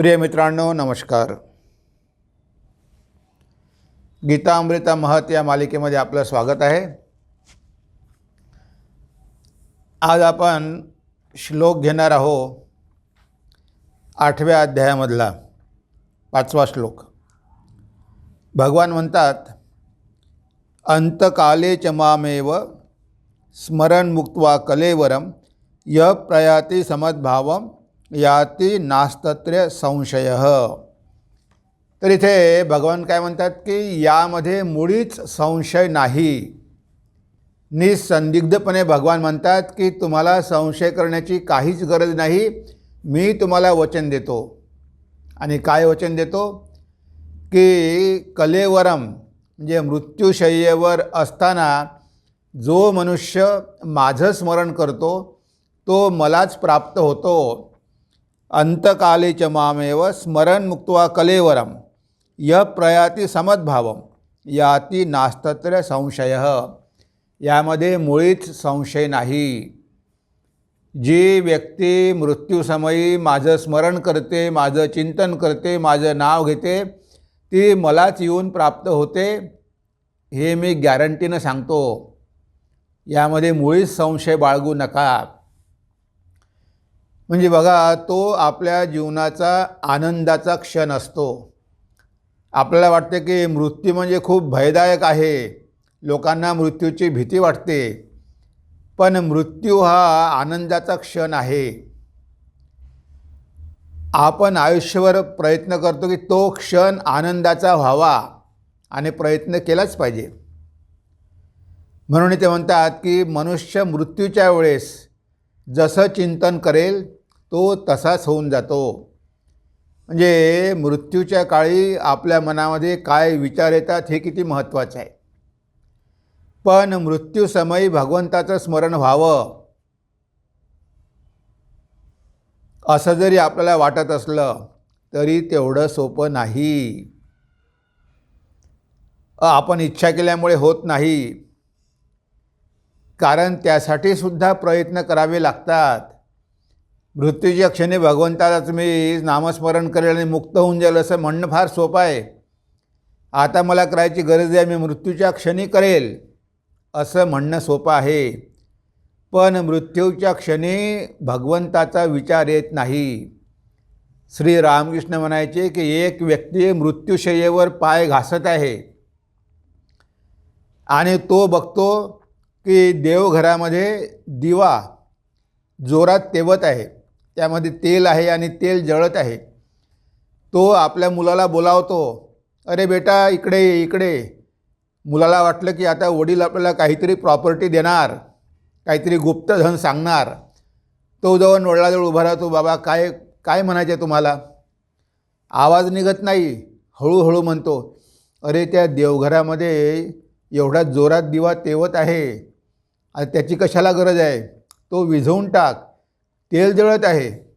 प्रिय मित्रांनो नमस्कार. गीता अमृता महत या मालिकेमध्ये आपलं स्वागत आहे. आज आपण श्लोक घेणार आहोत आठव्या अध्यायामधला पाचवा श्लोक. भगवान म्हणतात अंतकाले चमामेव स्मरण मुक्त्वा कलेवरम य प्रयाती समद्भावम याती नास्तत्र संशय. तर इथे भगवान काय म्हणतात की यामध्ये मुळीच संशय नाही. निसंदिग्धपणे भगवान म्हणतात की तुम्हाला संशय करण्याची काहीच गरज नाही मी तुम्हाला वचन देतो. आणि काय वचन देतो? की कलेवरम म्हणजे मृत्यूशय्येवर असताना जो मनुष्य माझं स्मरण करतो तो मलाच प्राप्त होतो. अंतकाले च मामेव स्मरण मुक्त्वा कलेवरम। य प्रयाती समद्भावम। याती नास्तत्र संशय। यामध्ये मुळीच संशय नाही। जी व्यक्ती मृत्यूसमयी माझं स्मरण करते माझं चिंतन करते माझं नाव घेते ती मलाच येऊन प्राप्त होते हे मी गॅरंटीनं सांगतो। यामध्ये मुळीच संशय बाळगू नका। म्हणजे बघा तो आपल्या जीवनाचा आनंदाचा क्षण असतो. आपल्याला वाटते की मृत्यू म्हणजे खूप भयदायक आहे. लोकांना मृत्यूची भीती वाटते. पण मृत्यू हा आनंदाचा क्षण आहे. आपण आयुष्यभर प्रयत्न करतो की तो क्षण आनंदाचा व्हावा आणि प्रयत्न केलाच पाहिजे. म्हणून ते म्हणतात की मनुष्य मृत्यूच्या वेळेस जसं चिंतन करेल तो तसाच होऊन जातो. म्हणजे मृत्यूच्या काळी आपल्या मनामध्ये काय विचार येतात हे किती महत्त्वाचं आहे. पण मृत्यूसमयी भगवंताचं स्मरण व्हावं. असं जरी आपल्याला वाटत असलं तरी तेवढं सोपं नाही. आपण इच्छा केल्यामुळे होत नाही. कारण त्यासाठी सुद्धा प्रयत्न करावे लागतात. मृत्यूच्या क्षणी भगवंताला तुम्ही नामस्मरण करेल आणि मुक्त होऊन जाईल असं म्हणणं फार सोपं आहे. आता मला करायची गरज आहे मी मृत्यूच्या क्षणी करेल असं म्हणणं सोपं आहे. पण मृत्यूच्या क्षणी भगवंताचा विचार येत नाही. श्री रामकृष्ण म्हणायचे की एक व्यक्ती मृत्यूशय्येवर पाय घासत आहे. आणि तो बघतो की देवघरामध्ये दिवा जोरात तेवत आहे. त्यामध्ये तेल आहे आणि तेल जळत आहे. तो आपल्या मुलाला बोलावतो अरे बेटा इकडे ये इकडे मुलाला वाटलं की आता वडील आपल्याला काहीतरी प्रॉपर्टी देणार काहीतरी गुप्तधन सांगणार. तो जवळ वडिलाजवळ उभा राहतो बाबा काय काय म्हणायचे तुम्हाला? आवाज निघत नाही हळूहळू म्हणतो अरे त्या देवघरामध्ये एवढा जोरात दिवा तेवत आहे. आणि त्याची कशाला गरज आहे? तो विझवून टाक. तेल जळत आहे.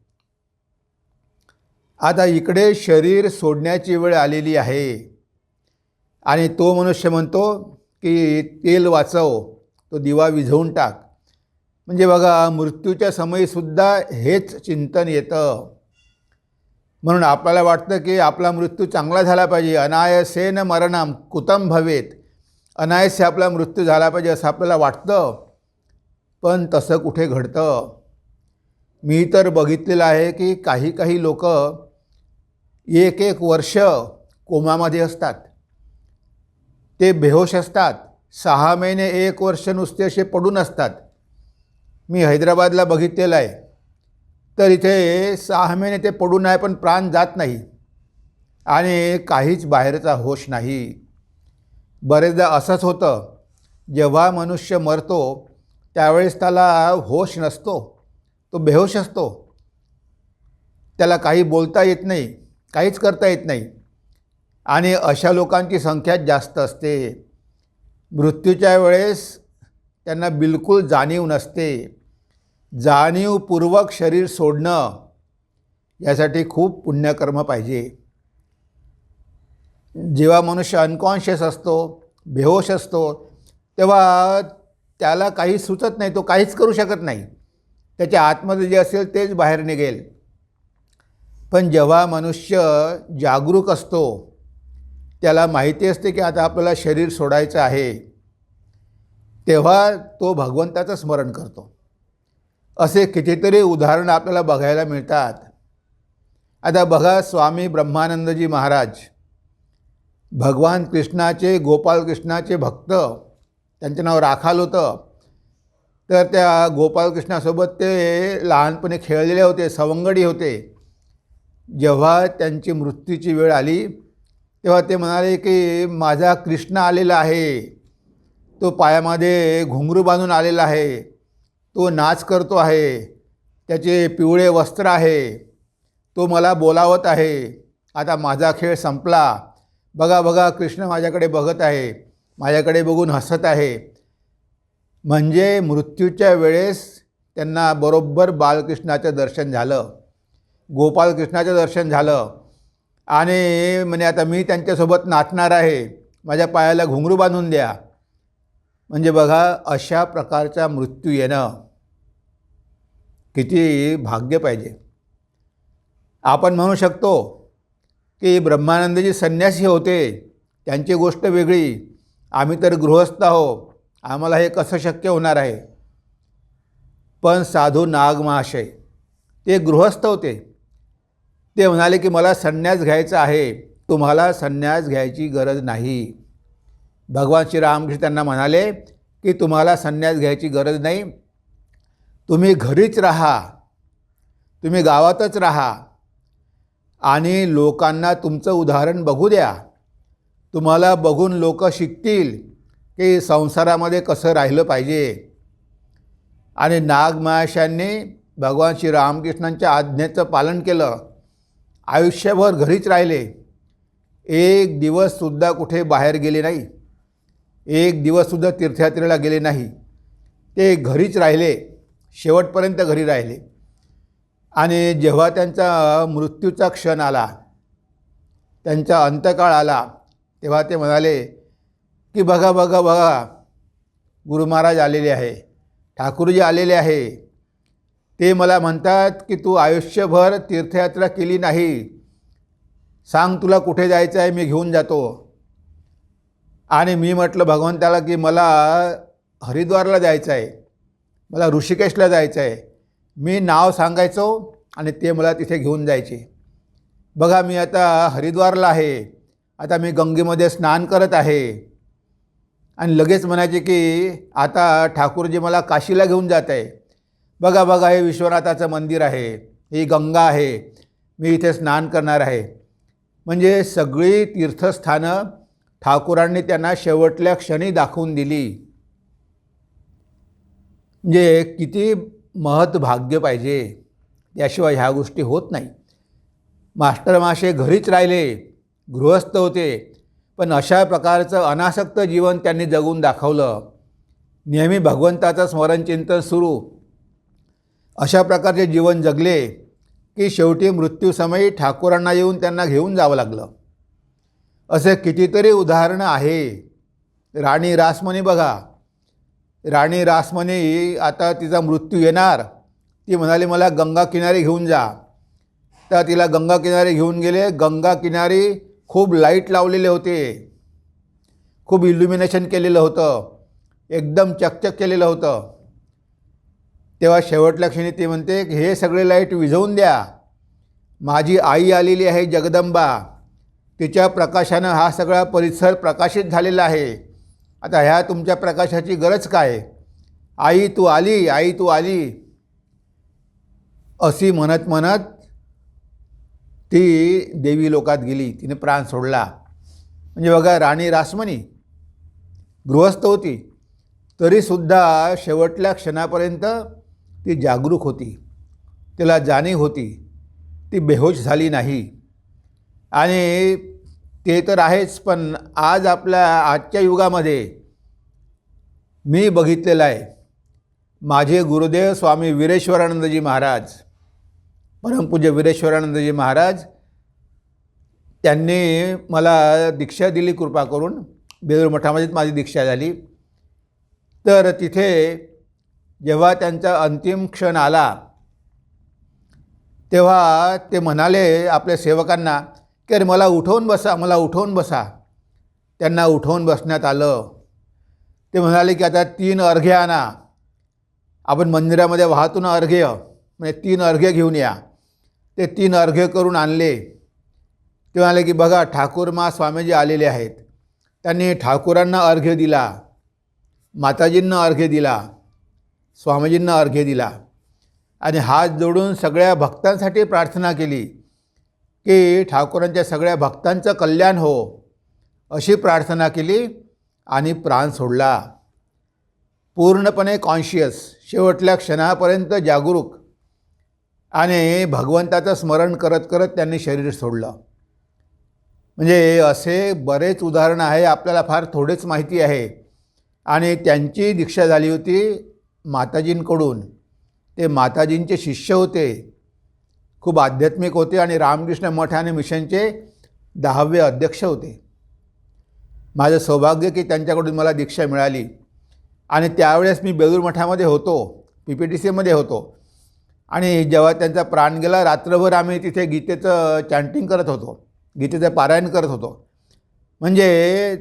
आता इकडे शरीर सोडण्याची वेळ आलेली आहे. आणि तो मनुष्य म्हणतो की तेल वाचव तो दिवा विझवून टाक. म्हणजे बघा मृत्यूच्या समयीसुद्धा हेच चिंतन येतं. म्हणून आपल्याला वाटतं की आपला मृत्यू चांगला झाला पाहिजे. अनायसेन मरणम कुतम भवेत? अनायसे आपला मृत्यू झाला पाहिजे असं आपल्याला वाटतं. पण तसं कुठे घडतं? मी तर बघितलेलं आहे की काही काही लोक एक एक वर्ष कोमामध्ये असतात. ते बेहोश असतात. सहा महिने एक वर्ष नुसते असे पडून असतात. मी हैदराबादला बघितलेलं आहे. तर इथे सहा महिने ते पडून आहे पण प्राण जात नाही. आणि काहीच बाहेरचा होश नाही. बरेचदा असंच होतं. जेव्हा मनुष्य मरतो त्यावेळेस त्याला होश नसतो. तो बेहोश असतो. त्याला काही बोलता येत नाही काहीच करता येत नाही. आणि अशा लोकांची संख्या जास्त असते. मृत्यूच्या वेळेस त्यांना बिलकुल जाणीव नसते. जाणीवपूर्वक शरीर सोडणं यासाठी खूप पुण्यकर्म पाहिजे. जेव्हा मनुष्य अनकॉन्शियस असतो बेहोश असतो तेव्हा त्याला काही सुचत नाही तो काहीच करू शकत नाही. त्याच्या आतमध्ये जे असेल तेच बाहेर निघेल. पण जेव्हा मनुष्य जागरूक असतो त्याला माहिती असते की आता आपल्याला शरीर सोडायचं आहे तेव्हा तो भगवंताचं स्मरण करतो. असे कितीतरी उदाहरणं आपल्याला बघायला मिळतात. आता बघा स्वामी ब्रह्मानंदजी महाराज. भगवान कृष्णाचे गोपाल कृष्णाचे भक्त. त्यांचं नाव राखाल होतं. तर त्या गोपालकृष्णासोबत ते लहानपणी खेळलेले होते सवंगडी होते. जेव्हा त्यांची मृत्यूची वेळ आली तेव्हा ते म्हणाले की माझा कृष्ण आलेला आहे. तो पायामध्ये घुंगरू बांधून आलेला आहे. तो नाच करतो आहे. त्याचे पिवळे वस्त्र आहे. तो मला बोलावत आहे. आता माझा खेळ संपला. बघा बघा कृष्ण माझ्याकडे बघत आहे. माझ्याकडे बघून हसत आहे. म्हणजे मृत्यूच्या वेळेस त्यांना बरोबर बालकृष्णाचं दर्शन झालं. गोपालकृष्णाचं दर्शन झालं. आणि म्हणजे आता मी त्यांच्यासोबत नाचणार आहे. माझ्या पायाला घुंगरू बांधून द्या. म्हणजे बघा अशा प्रकारचा मृत्यू येणं किती भाग्य पाहिजे. आपण म्हणू शकतो की ब्रह्मानंदजी संन्यासी होते. त्यांची गोष्ट वेगळी. आम्ही तर गृहस्थ आहो आम्हाला हे कसं शक्य होणार आहे? पण साधू नाग महाशय ते गृहस्थ होते. ते म्हणाले की मला संन्यास घ्यायचा आहे. तुम्हाला संन्यास घ्यायची गरज नाही. भगवान श्रीरामकृष्ण त्यांना म्हणाले की तुम्हाला संन्यास घ्यायची गरज नाही. तुम्ही घरीच राहा. तुम्ही गावातच राहा. आणि लोकांना तुमचं उदाहरण बघू द्या. तुम्हाला बघून लोक शिकतील. की संसारामध्ये कसं राहिलं पाहिजे? आणि नागमाशांनी भगवान श्री रामकृष्णांच्या आज्ञेचं पालन केलं. आयुष्यभर घरीच राहिले. एक दिवससुद्धा कुठे बाहेर गेले नाही. एक दिवससुद्धा तीर्थयात्रेला गेले नाही. ते घरीच राहिले. शेवटपर्यंत घरी राहिले. आणि जेव्हा त्यांचा मृत्यूचा क्षण आला त्यांचा अंतकाळ आला तेव्हा ते म्हणाले की बघा बघा बघा. गुरु महाराज आलेले आहे. ठाकूरजी आलेले आहे. ते मला म्हणतात की तू आयुष्यभर तीर्थयात्रा केली नाही. सांग तुला कुठे जायचं आहे मी घेऊन जातो. आणि मी म्हटलं भगवंताला की मला हरिद्वारला जायचं आहे. मला ऋषिकेशला जायचं आहे. मी नाव सांगायचो आणि ते मला तिथे घेऊन जायचे. बघा मी आता हरिद्वारला आहे. आता मी गंगेमध्ये स्नान करत आहे. आणि लगेच म्हणायचे की आता ठाकूरजी मला काशीला घेऊन जात आहे. बघा बघा हे विश्वनाथाचं मंदिर आहे. ही गंगा आहे. मी इथे स्नान करणार आहे. म्हणजे सगळी तीर्थस्थानं ठाकूरांनी त्यांना शेवटल्या क्षणी दाखवून दिली. म्हणजे किती महत् भाग्य पाहिजे त्याशिवाय ह्या गोष्टी होत नाही. मास्टर मासे घरीच राहिले गृहस्थ होते. पण अशा प्रकारचं अनासक्त जीवन त्यांनी जगून दाखवलं. नेहमी भगवंताचं स्मरणचिंतन सुरू. अशा प्रकारचे जीवन जगले की शेवटी मृत्यूसमयी ठाकूरांना येऊन त्यांना घेऊन जावं लागलं. असे कितीतरी उदाहरणं आहे. राणी रासमणी बघा. राणी रासमणी आता तिचा मृत्यू येणार. ती म्हणाली मला गंगा किनारी घेऊन जा. तर तिला गंगा किनारी घेऊन गेले. गंगा किनारी खूप लाइट लावलेले होते. खूप इल्युमिनेशन केलेलं होतं. एकदम चकचक केलेलं होतं. तेव्हा शेवटल्या क्षणी ते म्हणते की हे सगळे लाइट विझवून द्या. माझी आई आलेली आहे जगदंबा. तिच्या प्रकाशानं हा सगळा परिसर प्रकाशित झालेला आहे. आता ह्या तुमच्या प्रकाशाची गरज काय? आई तू आली आई तू आली. अशी म्हणत म्हणत ती देवी लोकात गेली तिने प्राण सोडला. म्हणजे बघा राणी रासमणी गृहस्थ होती तरीसुद्धा शेवटल्या क्षणापर्यंत ती जागरूक होती. तिला जाणीव होती ती बेहोश झाली नाही. आणि ते तर आहेच पण आज आपल्या आजच्या युगामध्ये मी बघितलेलं आहे माझे गुरुदेव स्वामी वीरेश्वरानंदजी महाराज परमपूज्य वीरेश्वरानंदजी महाराज त्यांनी मला दीक्षा दिली कृपा करून. बेदूर मठामध्येच माझी दीक्षा झाली. तर तिथे जेव्हा त्यांचा अंतिम क्षण आला तेव्हा ते म्हणाले आपल्या सेवकांना की अरे मला उठवून बसा मला उठवून बसा. त्यांना उठवून बसण्यात आलं. ते म्हणाले की आता तीन अर्घ्य आणा. आपण मंदिरामध्ये वाहतून अर्घ्य म्हणजे तीन अर्घ्य घेऊन या. ते तीन अर्घ्य करून आणले. ते म्हणाले की बघा ठाकूर मा स्वामीजी आलेले आहेत. त्यांनी ठाकूरांना अर्घ्य दिला माताजींना अर्घ्य दिला स्वामीजींना अर्घ्य दिला. आणि हात जोडून सगळ्या भक्तांसाठी प्रार्थना केली की ठाकूरांच्या सगळ्या भक्तांचं कल्याण हो अशी प्रार्थना केली आणि प्राण सोडला. पूर्णपणे कॉन्शियस शेवटल्या क्षणापर्यंत जागरूक आणि भगवंताचं स्मरण करत करत त्यांनी शरीर सोडलं. म्हणजे असे बरेच उदाहरणं आहे आपल्याला फार थोडेच माहिती आहे. आणि त्यांची दीक्षा झाली होती माताजींकडून. ते माताजींचे शिष्य होते. खूप आध्यात्मिक होते आणि रामकृष्ण मठ आणि मिशनचे दहावे अध्यक्ष होते. माझं सौभाग्य की त्यांच्याकडून मला दीक्षा मिळाली. आणि त्यावेळेस मी बेलूर मठामध्ये होतो पी पी टी सीमध्ये होतो. आणि जेव्हा त्यांचा प्राण गेला रात्रभर आम्ही तिथे गीतेचं चॅन्टिंग करत होतो. गीतेचं पारायण करत होतो. म्हणजे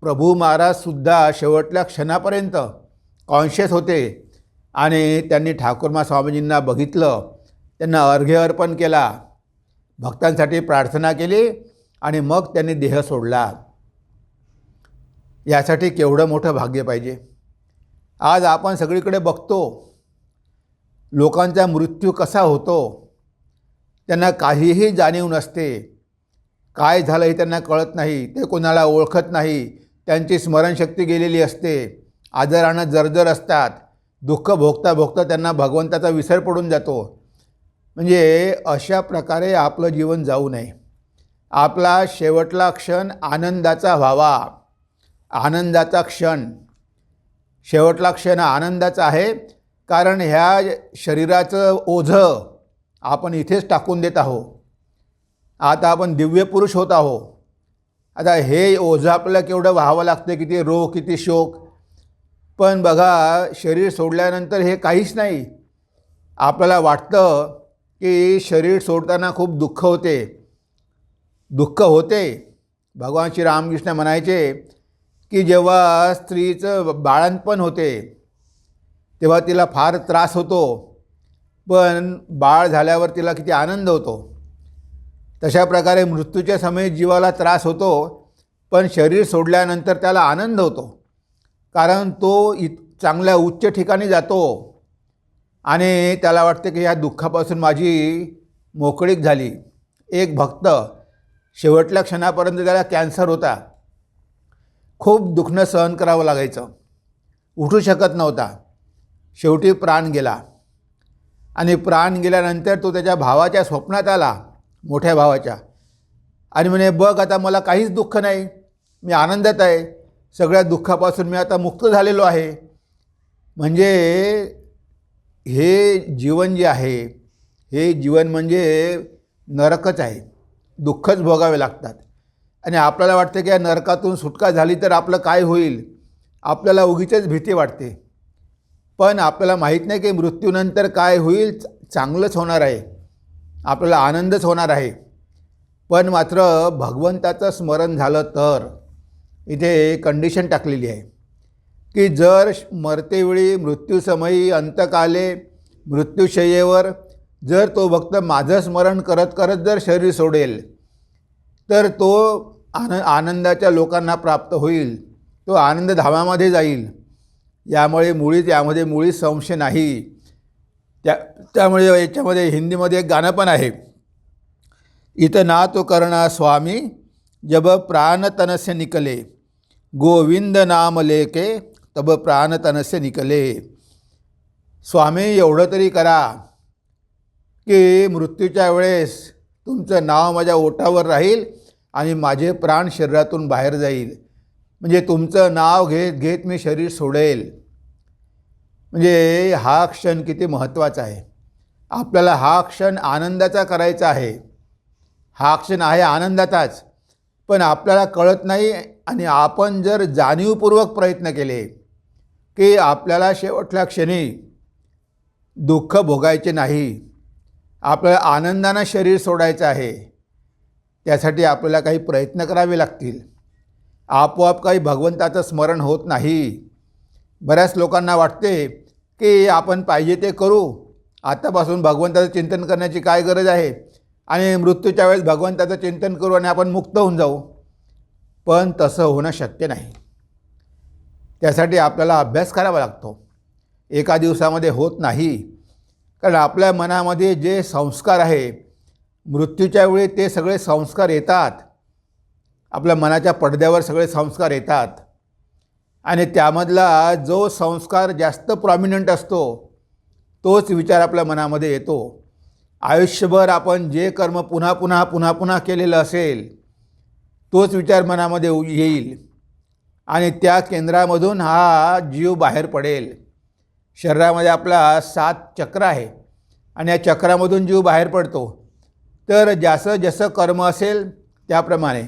प्रभू महाराजसुद्धा शेवटल्या क्षणापर्यंत कॉन्शियस होते आणि त्यांनी ठाकूरमा स्वामीजींना बघितलं. त्यांना अर्घ्य अर्पण केला. भक्तांसाठी प्रार्थना केली आणि मग त्यांनी देह सोडला. यासाठी केवढं मोठं भाग्य पाहिजे. आज आपण सगळीकडे बघतो लोकांचा मृत्यू कसा होतो? त्यांना काहीही जाणीव नसते. काय झालं हे त्यांना कळत नाही. ते कोणाला ओळखत नाही. त्यांची स्मरणशक्ती गेलेली असते. आजारानं जर्जर असतात. दुःख भोगता भोगता त्यांना भगवंताचा विसर पडून जातो. म्हणजे अशा प्रकारे आपलं जीवन जाऊ नये. आपला शेवटला क्षण आनंदाचा व्हावा. आनंदाचा क्षण. शेवटला क्षण आनंदाचा आहे. कारण ह्या शरीराचं ओझं आपण इथेच टाकून देत आहो आता आपण दिव्य पुरुष होत आहो आता हे ओझं आपल्याला केवढं व्हावं लागतं किती रोग किती शोक. पण बघा शरीर सोडल्यानंतर हे काहीच नाही. आपल्याला वाटतं की शरीर सोडताना खूप दुःख होते. दुःख होते. भगवान श्री रामकृष्ण म्हणायचे की जेव्हा स्त्रीचं बाळणपण होते तेव्हा तिला फार त्रास होतो. पण बाळ झाल्यावर तिला किती आनंद होतो. तशा प्रकारे मृत्यूच्या समयी जीवाला त्रास होतो पण शरीर सोडल्यानंतर त्याला आनंद होतो. कारण तो इत चांगल्या उच्च ठिकाणी जातो आणि त्याला वाटते की ह्या दुःखापासून माझी मोकळीक झाली. एक भक्त शेवटल्या क्षणापर्यंत त्याला कॅन्सर होता. खूप दुखणं सहन करावं लागायचं. उठू शकत नव्हता. शेवटी प्राण गेला. आणि प्राण गेल्यानंतर तो त्याच्या भावाच्या स्वप्नात आला मोठ्या भावाच्या. आणि म्हणे बघ आता मला काहीच दुःख नाही. मी आनंदात आहे. सगळ्या दुःखापासून मी आता मुक्त झालेलो आहे. म्हणजे हे जीवन जे आहे हे जीवन म्हणजे नरकच आहे. दुःखच भोगावे लागतात. आणि आपल्याला वाटतं की या नरकातून सुटका झाली तर आपलं काय होईल? आपल्याला उगीचच भीती वाटते. पण आपल्याला माहीत नाही की मृत्यूनंतर काय होईल. चांगलंच होणार आहे. आपल्याला आनंदच होणार आहे. पण मात्र भगवंताचं स्मरण झालं तर इथे कंडिशन टाकलेली आहे. की जर मरतेवेळी मृत्यूसमयी अंतकाले मृत्यूशय्येवर जर तो भक्त माझं स्मरण करत करत जर शरीर सोडेल तर तो आन आनंदाच्या लोकांना प्राप्त होईल. तो आनंद धामामध्ये जाईल. यामुळे मुळीच यामध्ये मुळीच संशय नाही. त्या त्यामुळे याच्यामध्ये हिंदीमध्ये एक गाणं पण आहे. इथं ना तो करणा स्वामी जब प्राणतनस्य निकले. गोविंद नाम लेके तब प्राणतनस्य निकले. स्वामी एवढं तरी करा की मृत्यूच्या वेळेस तुमचं नाव माझ्या ओठावर राहील आणि माझे प्राण शरीरातून बाहेर जाईल. म्हणजे तुमचं नाव घेत घेत मी शरीर सोडेल. म्हणजे हा क्षण किती महत्त्वाचा आहे. आपल्याला हा क्षण आनंदाचा करायचा आहे. हा क्षण आहे आनंदाचाच. पण आपल्याला कळत नाही आणि आपण जर जाणीवपूर्वक प्रयत्न केले की आपल्याला शेवटल्या क्षणी दुःख भोगायचे नाही आपल्याला आनंदानं शरीर सोडायचं आहे त्यासाठी आपल्याला काही प्रयत्न करावे लागतील. आपोआप काही भगवंताचं स्मरण होत नाही. बऱ्याच लोकांना वाटते की आपण पाहिजे ते करू. आतापासून भगवंताचं चिंतन करण्याची काय गरज आहे? आणि मृत्यूच्या वेळेस भगवंताचं चिंतन करू आणि आपण मुक्त होऊन जाऊ. पण तसं होणं शक्य नाही. त्यासाठी आपल्याला अभ्यास करावा लागतो. एका दिवसामध्ये होत नाही. कारण आपल्या मनामध्ये जे संस्कार आहे मृत्यूच्या वेळी ते सगळे संस्कार येतात. आपल्या मनाच्या पडद्यावर सगळे संस्कार येतात. आणि त्यामधला जो संस्कार जास्त प्रॉमिनंट असतो तोच विचार आपल्या मनामध्ये येतो. आयुष्यभर आपण जे कर्म पुन्हा पुन्हा पुन्हा पुन्हा केलेलं असेल तोच विचार मनामध्ये येईल. आणि त्या केंद्रामधून हा जीव बाहेर पडेल. शरीरामध्ये आपला सात चक्र आहे. आणि या चक्रामधून जीव बाहेर पडतो. तर जसं जसं कर्म असेल त्याप्रमाणे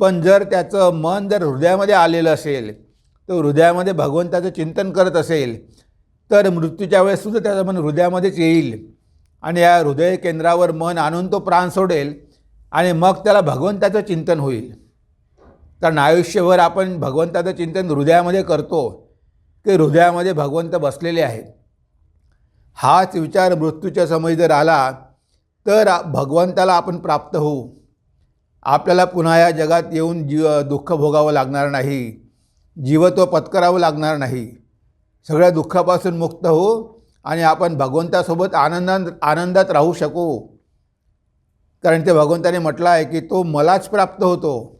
पण जर त्याचं मन जर हृदयामध्ये आलेलं असेल तर हृदयामध्ये भगवंताचं चिंतन करत असेल तर मृत्यूच्या वेळेससुद्धा त्याचं मन हृदयामध्येच येईल. आणि या हृदय केंद्रावर मन आणून तो प्राण सोडेल आणि मग त्याला भगवंताचं चिंतन होईल. कारण आयुष्यभर आपण भगवंताचं चिंतन हृदयामध्ये करतो की हृदयामध्ये भगवंत बसलेले आहेत. हाच विचार मृत्यूच्या समय जर आला तर भगवंताला आपण प्राप्त होऊ. आपल्याला पुन्हा या जगात येऊन जीव दुःख भोगावं लागणार नाही जीवत्व पत्करावं लागणार नाही. सगळ्या दुःखापासून मुक्त हो आणि आपण भगवंतासोबत आनंदात आनंदात राहू शकू. कारण ते भगवंताने म्हटलं आहे की तो मलाच प्राप्त होतो.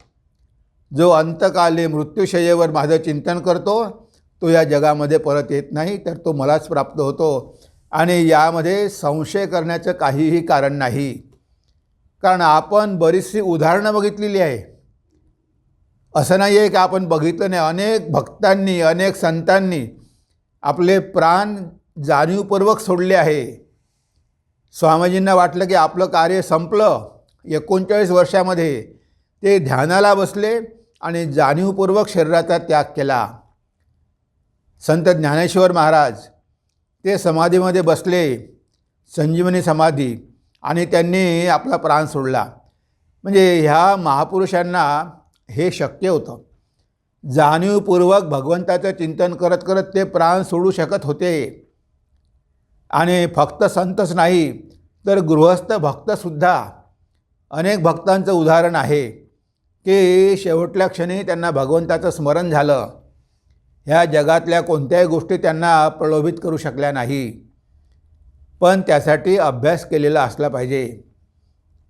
जो अंतकाले मृत्यूशयेवर माझं चिंतन करतो तो या जगामध्ये परत येत नाही तर तो मलाच प्राप्त होतो. आणि यामध्ये संशय करण्याचं काहीही कारण नाही. कारण आपण बरीचशी उदाहरणं बघितलेली आहे. असं नाही आहे की आपण बघितलं नाही. अनेक भक्तांनी अनेक संतांनी आपले प्राण जाणीवपूर्वक सोडले आहे. स्वामीजींना वाटलं की आपलं कार्य संपलं. एकोणचाळीस वर्षामध्ये ते ध्यानाला बसले आणि जाणीवपूर्वक शरीराचा त्याग केला. संत ज्ञानेश्वर महाराज ते समाधीमध्ये बसले. संजीवनी समाधी आणि त्यांनी आपला प्राण सोडला. म्हणजे ह्या महापुरुषांना हे शक्य होतं. जाणीवपूर्वक भगवंताचं चिंतन करत करत ते प्राण सोडू शकत होते. आणि फक्त संतच नाही तर गृहस्थ भक्तसुद्धा. अनेक भक्तांचं उदाहरण आहे की शेवटल्या क्षणी त्यांना भगवंताचं स्मरण झालं. ह्या जगातल्या कोणत्याही गोष्टी त्यांना प्रलोभित करू शकल्या नाही. पण त्यासाठी अभ्यास केलेला असला पाहिजे.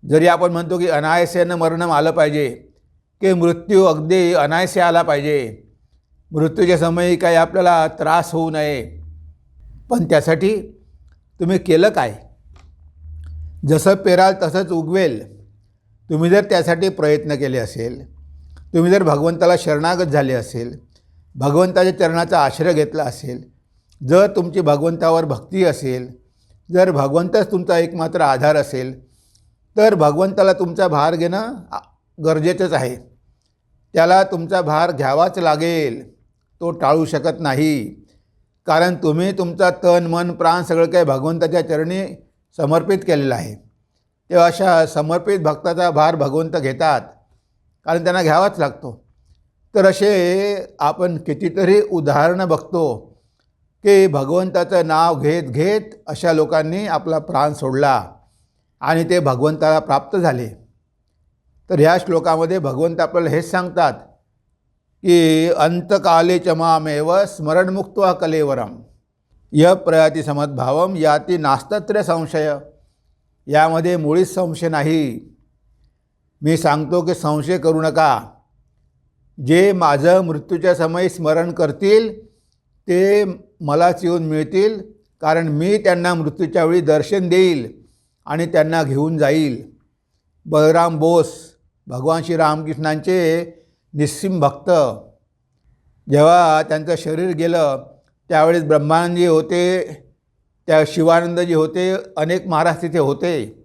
जरी आपण म्हणतो की अनायसेनं मरणम आलं पाहिजे की मृत्यू अगदी अनायसे आला पाहिजे मृत्यूच्या समयी काही आपल्याला त्रास होऊ नये पण त्यासाठी तुम्ही केलं काय? जसं पेराल तसंच उगवेल. तुम्ही जर त्यासाठी प्रयत्न केले असेल तुम्ही जर भगवंताला शरणागत झाले असेल भगवंताच्या चरणाचा आश्रय घेतला असेल जर तुमची भगवंतावर भक्ती असेल जर भगवंतच तुमचा एकमात्र आधार असेल तर भगवंताला तुमचा भार घेणं गरजेचंच आहे. त्याला तुमचा भार घ्यावाच लागेल तो टाळू शकत नाही. कारण तुम्ही तुमचा तन मन प्राण सगळं काही भगवंताच्या चरणी समर्पित केलेलं आहे. तेव्हा अशा समर्पित भक्ताचा भार भगवंत घेतात कारण त्यांना घ्यावाच लागतो. तर असे आपण कितीतरी उदाहरणं बघतो. की भगवंताचं नाव घेत घेत अशा लोकांनी आपला प्राण सोडला आणि ते भगवंताला प्राप्त झाले. तर ह्या श्लोकामध्ये भगवंत आपल्याला हेच सांगतात की अंतकाले चमामेव स्मरणमुक्त कलेवरम. य प्रयाती समद्भावम याती नास्तत्र संशय. यामध्ये मुळीच संशय नाही. मी सांगतो की संशय करू नका. जे माझं मृत्यूच्या समयी स्मरण करतील ते मलाच येऊन मिळतील कारण मी त्यांना मृत्यूच्या वेळी दर्शन देईल आणि त्यांना घेऊन जाईल. बलराम बोस भगवान श्री रामकृष्णांचे निस्सिम भक्त. जेव्हा त्यांचं शरीर गेलं त्यावेळेस ब्रह्मानंदजी होते त्या शिवानंदजी होते अनेक महाराज तिथे होते.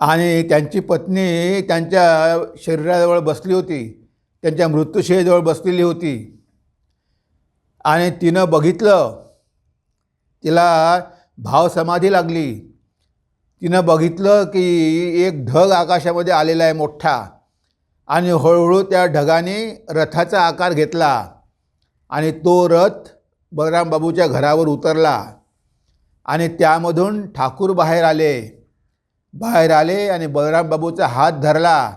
आणि त्यांची पत्नी त्यांच्या शरीराजवळ बसली होती त्यांच्या मृत्यूशयजवळ बसलेली होती. आणि तिनं बघितलं. तिला भावसमाधी लागली. तिनं बघितलं की एक ढग आकाशामध्ये आलेला आहे मोठा. आणि हळूहळू त्या ढगाने रथाचा आकार घेतला. आणि तो रथ बलराम बाबूच्या घरावर उतरला. आणि त्यामधून ठाकूर बाहेर आले. बाहेर आले आणि बलराम बाबूचा हात धरला.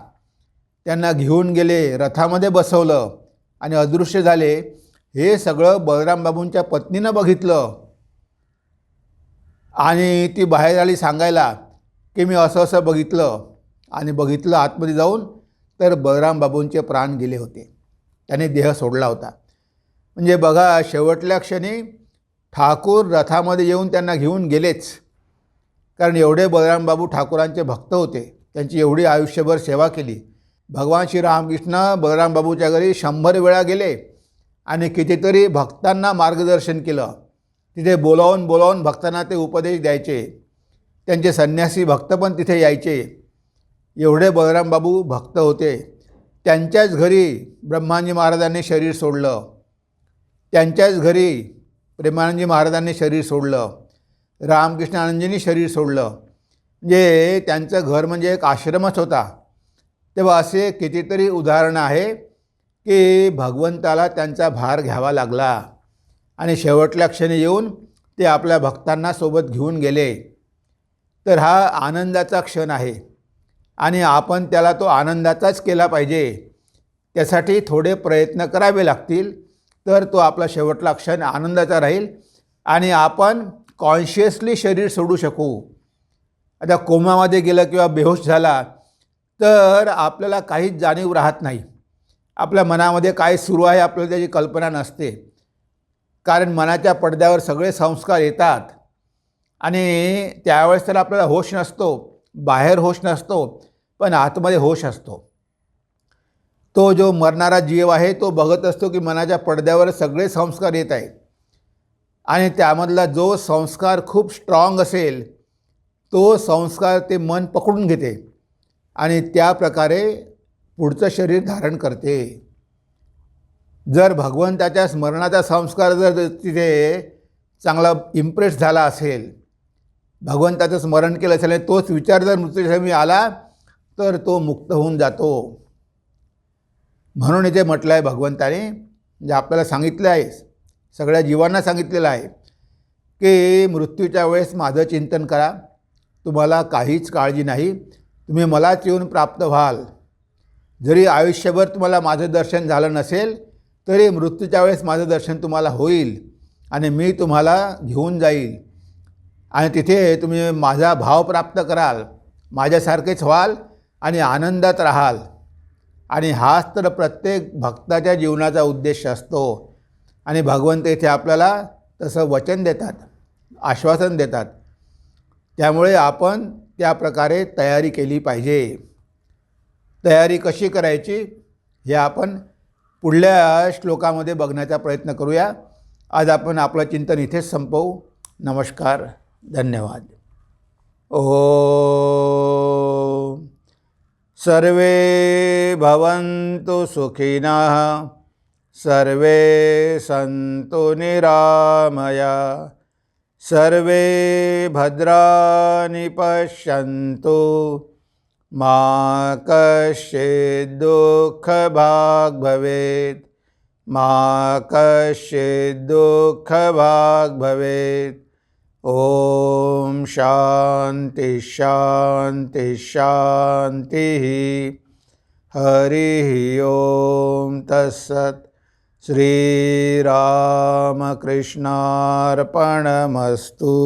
त्यांना घेऊन गेले रथामध्ये बसवलं. आणि अदृश्य झाले. हे सगळं बलराम बाबूंच्या पत्नीनं बघितलं. आणि ती बाहेर आली सांगायला की मी असं असं बघितलं. आणि बघितलं आतमध्ये जाऊन तर बलराम बाबूंचे प्राण गेले होते. त्याने देह सोडला होता. म्हणजे बघा शेवटल्या क्षणी ठाकूर रथामध्ये येऊन त्यांना घेऊन गेलेच. कारण एवढे बलराम बाबू ठाकूरांचे भक्त होते. त्यांची एवढी आयुष्यभर सेवा केली. भगवान श्री रामकृष्ण बलराम बाबूच्या घरी शंभर वेळा गेले. आणि कितीतरी भक्तांना मार्गदर्शन केलं. तिथे बोलावून बोलावून भक्तांना ते उपदेश द्यायचे. त्यांचे संन्यासी भक्त पण तिथे यायचे. एवढे बलराम बाबू भक्त होते. त्यांच्याच घरी ब्रह्माजी महाराजांनी शरीर सोडलं. त्यांच्याच घरी प्रेमानंदजी महाराजांनी शरीर सोडलं. रामकृष्णानंदजींनी शरीर सोडलं. म्हणजे त्यांचं घर म्हणजे एक आश्रमच होता. तेव्हा असे कितीतरी उदाहरणं आहे. की भगवंताला त्यांचा भार घ्यावा लागला. आणि शेवटल्या क्षणी येऊन ते आपल्या भक्तांना सोबत घेऊन गेले. तर हा आनंदाचा क्षण आहे. आणि आपण त्याला तो आनंदाचाच केला पाहिजे. त्यासाठी थोडे प्रयत्न करावे लागतील तर तो आपला शेवटला क्षण आनंदाचा राहील आणि आपण कॉन्शियसली शरीर सोडू शकू. आता कोमामध्ये गेलं किंवा बेहोश झाला तर आपल्याला काहीच जाणीव राहत नाही. आपल्या मनामध्ये काय सुरू आहे आपल्याला त्याची कल्पना नसते. कारण मनाच्या पडद्यावर सगळे संस्कार येतात. आणि त्यावेळेस तर आपल्याला होश नसतो बाहेर होश नसतो पण आतमध्ये होश असतो. तो जो मरणारा जीव आहे तो बघत असतो की मनाच्या पडद्यावर सगळे संस्कार येत आहेत. आणि त्यामधला जो संस्कार खूप स्ट्रॉंग असेल तो संस्कार ते मन पकडून घेते. आणि त्या प्रकारे पुढचं शरीर धारण करते. जर भगवंताच्या स्मरणाचा संस्कार जर तिथे चांगला इम्प्रेस झाला असेल भगवंताचं स्मरण केलं असेल आणि तोच विचार जर मृत्यूसमी आला तर तो मुक्त होऊन जातो. म्हणून इथे म्हटलं आहे भगवंताने जे आपल्याला सांगितलं आहे सगळ्या जीवांना सांगितलेलं आहे की मृत्यूच्या वेळेस माझं चिंतन करा तुम्हाला काहीच काळजी नाही तुम्ही मलाच येऊन प्राप्त व्हाल. जरी आयुष्यभर तुम्हाला माझं दर्शन झालं नसेल तरी मृत्यूच्या वेळेस माझं दर्शन तुम्हाला होईल आणि मी तुम्हाला घेऊन जाईल. आणि तिथे तुम्ही माझा भाव प्राप्त कराल माझ्यासारखेच व्हाल आणि आनंदात राहाल. आणि हाच तर प्रत्येक भक्ताच्या जीवनाचा उद्देश असतो. आणि भगवंत इथे आपल्याला तसं वचन देतात आश्वासन देतात. त्यामुळे आपण त्या प्रकारे तयारी केली पाहिजे. तयारी कशी करायची हे आपण पुढल्या श्लोकामध्ये बघण्याचा प्रयत्न करूया. आज आपण आपलं चिंतन इथेच संपवू. नमस्कार. धन्यवाद. ओ सर्वे भवन्तु सुखिनः सर्वे सन्तु निरामया सर्वे भद्राणि पश्यन्तु। मा कश्चित् दुःखभाग् भवेत् मा कश्चित् दुःखभाग् भवेत् ॐ शान्ति शान्ति शान्तिः। हरिः ॐ तत्सत्। श्रीरामकृष्णार्पणमस्तु